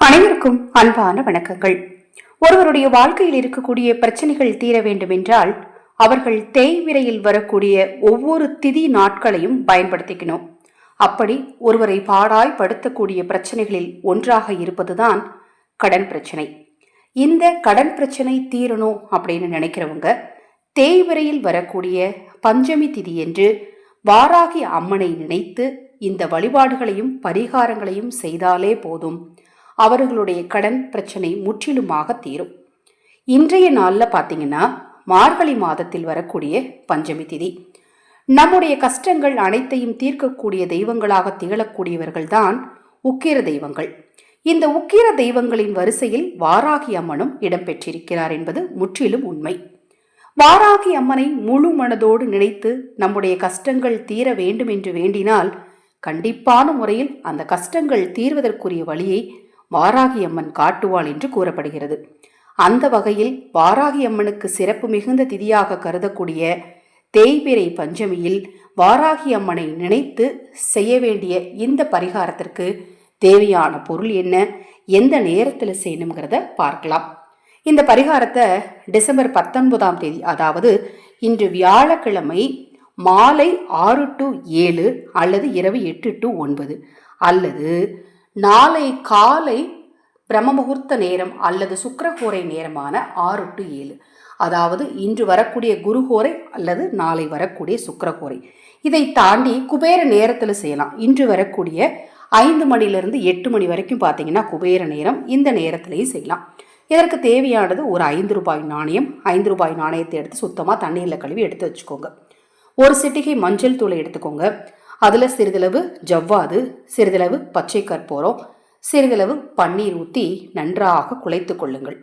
அனைவருக்கும் அன்பான வணக்கங்கள். ஒருவருடைய வாழ்க்கையில் இருக்கக்கூடிய பிரச்சனைகள் தீர வேண்டுமென்றால் அவர்கள் தேய்விரையில் வரக்கூடிய ஒவ்வொரு திதி நாட்களையும் பயன்படுத்திக்கணும். அப்படி ஒருவரை பாடாய்படுத்தக்கூடிய பிரச்சனைகளில் ஒன்றாக இருப்பதுதான் கடன் பிரச்சனை. இந்த கடன் பிரச்சனை தீரணும் அப்படின்னு நினைக்கிறவங்க தேய்விரையில் வரக்கூடிய பஞ்சமி திதி என்று வாராகி அம்மனை நினைத்து இந்த வழிபாடுகளையும் பரிகாரங்களையும் செய்தாலே போதும். அவர்களுடைய கடன் பிரச்சனை முற்றிலுமாக தீரும். இன்றைய நாளில் பார்த்தீங்கன்னா மார்கழி மாதத்தில் வரக்கூடிய பஞ்சமி திதி. நம்முடைய கஷ்டங்கள் அனைத்தையும் தீர்க்கக்கூடிய தெய்வங்களாக திகழக்கூடியவர்கள் தான் உக்கிர தெய்வங்கள். இந்த உக்கிர தெய்வங்களின் வரிசையில் வாராகி அம்மனும் இடம்பெற்றிருக்கிறார் என்பது முற்றிலும் உண்மை. வாராகி அம்மனை முழு மனதோடு நினைத்து நம்முடைய கஷ்டங்கள் தீர வேண்டும் என்று வேண்டினால் கண்டிப்பான முறையில் அந்த கஷ்டங்கள் தீர்வதற்குரிய வழியை வாராகி அம்மன் காட்டுவாள் என்று கூறப்படுகிறது. அந்த வகையில் வாராகி அம்மனுக்கு சிறப்பு மிகுந்த திதியாக கருதக்கூடிய தேய்பிரை பஞ்சமியில் வாராகி அம்மனை நினைத்து செய்ய வேண்டிய இந்த பரிகாரத்திற்கு தேவையான பொருள் என்ன எந்த நேரத்தில் செய்யணுங்கிறத பார்க்கலாம். இந்த பரிகாரத்தை டிசம்பர் பத்தொன்பதாம் தேதி அதாவது இன்று வியாழக்கிழமை மாலை ஆறு டு ஏழு அல்லது இரவு எட்டு டு ஒன்பது அல்லது நாளை காலை பிரம்ம முகூர்த்த நேரம் அல்லது சுக்கரகோரை நேரமான ஆறு டு ஏழு. அதாவது இன்று வரக்கூடிய குருகோரை அல்லது நாளை வரக்கூடிய சுக்கரகோரை. இதை தாண்டி குபேர நேரத்தில் செய்யலாம். இன்று வரக்கூடிய ஐந்து மணிலிருந்து எட்டு மணி வரைக்கும் பார்த்தீங்கன்னா குபேர நேரம் இந்த நேரத்திலையும் செய்யலாம். இதற்கு தேவையானது ஒரு ஐந்து ரூபாய் நாணயம் ஐந்து ரூபாய் நாணயத்தை எடுத்து சுத்தமாக தண்ணீரில் கழுவி எடுத்து வச்சுக்கோங்க. ஒரு சிட்டிகை மஞ்சள் தூளை எடுத்துக்கோங்க. அதில் சிறிதளவு ஜவ்வாது சிறிதளவு பச்சை கற்பூரம் சிறிதளவு பன்னீர் ஊற்றி நன்றாக குழைத்து கொள்ளுங்கள்.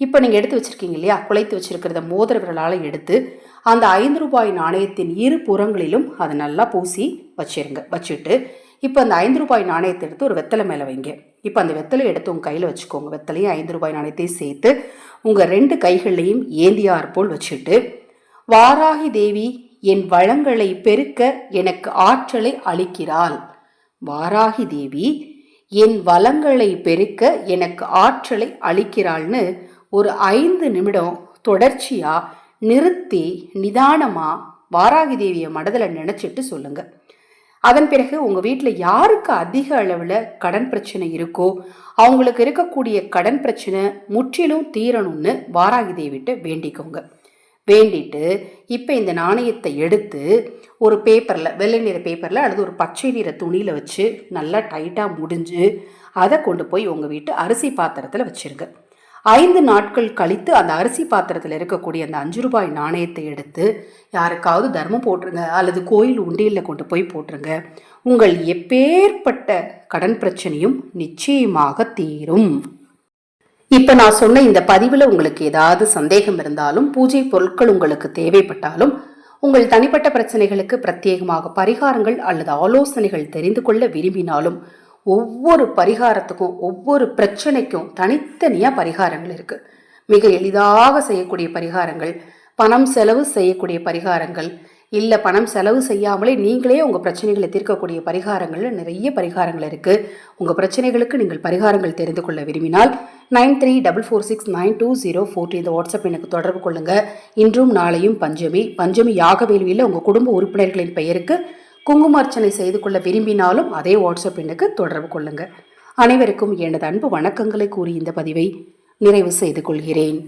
இப்போ நீங்கள் எடுத்து வச்சுருக்கீங்க இல்லையா? குழைத்து வச்சுருக்கிறத மோதிர விரலால் எடுத்து அந்த ஐந்து ரூபாய் நாணயத்தின் இரு புறங்களிலும் அதை நல்லா பூசி வச்சிருங்க. வச்சுட்டு இப்போ அந்த ஐந்து ரூபாய் நாணயத்தை எடுத்து ஒரு வெத்தலை மேலே வைங்க. இப்போ அந்த வெத்தலை எடுத்து உங்கள் கையில் வச்சுக்கோங்க. வெத்தலையும் ஐந்து ரூபாய் நாணயத்தையும் சேர்த்து உங்கள் ரெண்டு கைகள்லையும் ஏந்தியார் போல் வச்சுட்டு வாராகி தேவி என் வளங்களை பெருக்க எனக்கு ஆற்றலை அளிக்கிறாள். வாராகி தேவி என் வளங்களை பெருக்க எனக்கு ஆற்றலை அளிக்கிறாள்னு ஒரு ஐந்து நிமிடம் தொடர்ச்சியா நிறுத்தி நிதானமா வாராகி தேவியை மனதில் நினைச்சிட்டு சொல்லுங்க. அதன் பிறகு உங்கள் வீட்டில் யாருக்கு அதிக அளவில் கடன் பிரச்சனை இருக்கோ அவங்களுக்கு இருக்கக்கூடிய கடன் பிரச்சனை முற்றிலும் தீரணும்னு வாராகி தேவிட்ட வேண்டிக்கோங்க. வேண்டிட்டு இப்போ இந்த நாணயத்தை எடுத்து ஒரு பேப்பரில் வெள்ளை நிற பேப்பரில் அல்லது ஒரு பச்சை நிற துணியில் வச்சு நல்லா டைட்டாக முடிஞ்சு அதை கொண்டு போய் உங்கள் வீட்டு அரிசி பாத்திரத்தில் வச்சுருங்க. ஐந்து நாட்கள் கழித்து அந்த அரிசி பாத்திரத்தில் இருக்கக்கூடிய அந்த அஞ்சு ரூபாய் நாணயத்தை எடுத்து யாருக்காவது தர்மம் போட்டுருங்க அல்லது கோயில் உண்டியலில் கொண்டு போய் போட்டுருங்க. உங்கள் எப்பேற்பட்ட கடன் பிரச்சனையும் நிச்சயமாக தீரும். இப்போ நான் சொன்ன இந்த பதிவில் உங்களுக்கு ஏதாவது சந்தேகம் இருந்தாலும் பூஜை பொருட்கள் உங்களுக்கு தேவைப்பட்டாலும் உங்கள் தனிப்பட்ட பிரச்சனைகளுக்கு பிரத்யேகமாக பரிகாரங்கள் அல்லது ஆலோசனைகள் தெரிந்து கொள்ள விரும்பினாலும் ஒவ்வொரு பரிகாரத்துக்கும் ஒவ்வொரு பிரச்சனைக்கும் தனித்தனியாக பரிகாரங்கள் இருக்குது மிக எளிதாக செய்யக்கூடிய பரிகாரங்கள் பணம் செலவு செய்யக்கூடிய பரிகாரங்கள் இல்லை பணம் செலவு செய்யாமலே நீங்களே உங்கள் பிரச்சனைகளை தீர்க்கக்கூடிய பரிகாரங்கள் நிறைய பரிகாரங்கள் இருக்குது உங்கள் பிரச்சனைகளுக்கு நீங்கள் பரிகாரங்கள் தெரிந்து கொள்ள விரும்பினால் nine three double four six nine two zero four இந்த வாட்ஸ்அப் எனக்கு தொடர்பு கொள்ளுங்கள் இன்றும் நாளையும் பஞ்சமி பஞ்சமி யாக வேள்வியில் உங்கள் குடும்ப உறுப்பினர்களின் பெயருக்கு குங்குமார்ச்சனை செய்து கொள்ள விரும்பினாலும் அதே வாட்ஸ்அப் எண்ணுக்கு தொடர்பு கொள்ளுங்கள் அனைவருக்கும் எனது அன்பு வணக்கங்களை கூறி இந்த பதிவை நிறைவு செய்து கொள்கிறேன்.